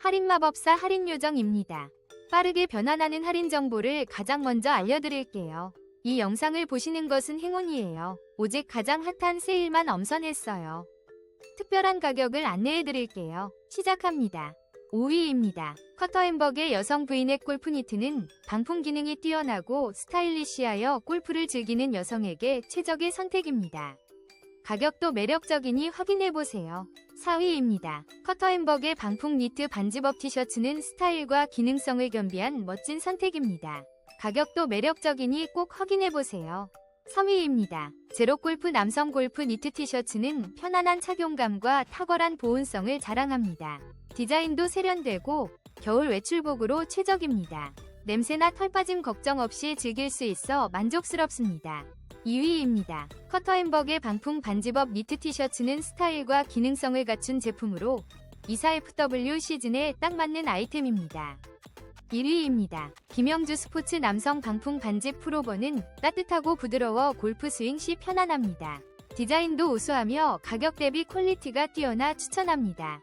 할인마법사 할인요정입니다. 빠르게 변환하는 할인 정보를 가장 먼저 알려드릴게요. 이 영상을 보시는 것은 행운이에요. 오직 가장 핫한 세일만 엄선했어요. 특별한 가격을 안내해드릴게요. 시작합니다. 5위입니다. 커터 햄버거의 여성 브이넥 골프 니트는 방풍 기능이 뛰어나고 스타일리시하여 골프를 즐기는 여성에게 최적의 선택입니다. 가격도 매력적이니 확인해보세요. 4위입니다. 커터 햄버거의 방풍 니트 반지법 티셔츠는 스타일과 기능성을 겸비한 멋진 선택입니다. 가격도 매력적이니 꼭 확인해보세요. 3위입니다. 제로 골프 남성 골프 니트 티셔츠는 편안한 착용감과 탁월한 보온성을 자랑합니다. 디자인도 세련되고 겨울 외출복으로 최적입니다. 냄새나 털 빠짐 걱정 없이 즐길 수 있어 만족스럽습니다. 2위입니다. 커터 햄버거의 방풍 반지법 니트 티셔츠는 스타일과 기능성을 갖춘 제품으로 24FW 시즌에 딱 맞는 아이템입니다. 1위입니다. 김영주 스포츠 남성 방풍 반지 프로버는 따뜻하고 부드러워 골프 스윙 시 편안합니다. 디자인도 우수하며 가격 대비 퀄리티가 뛰어나 추천합니다.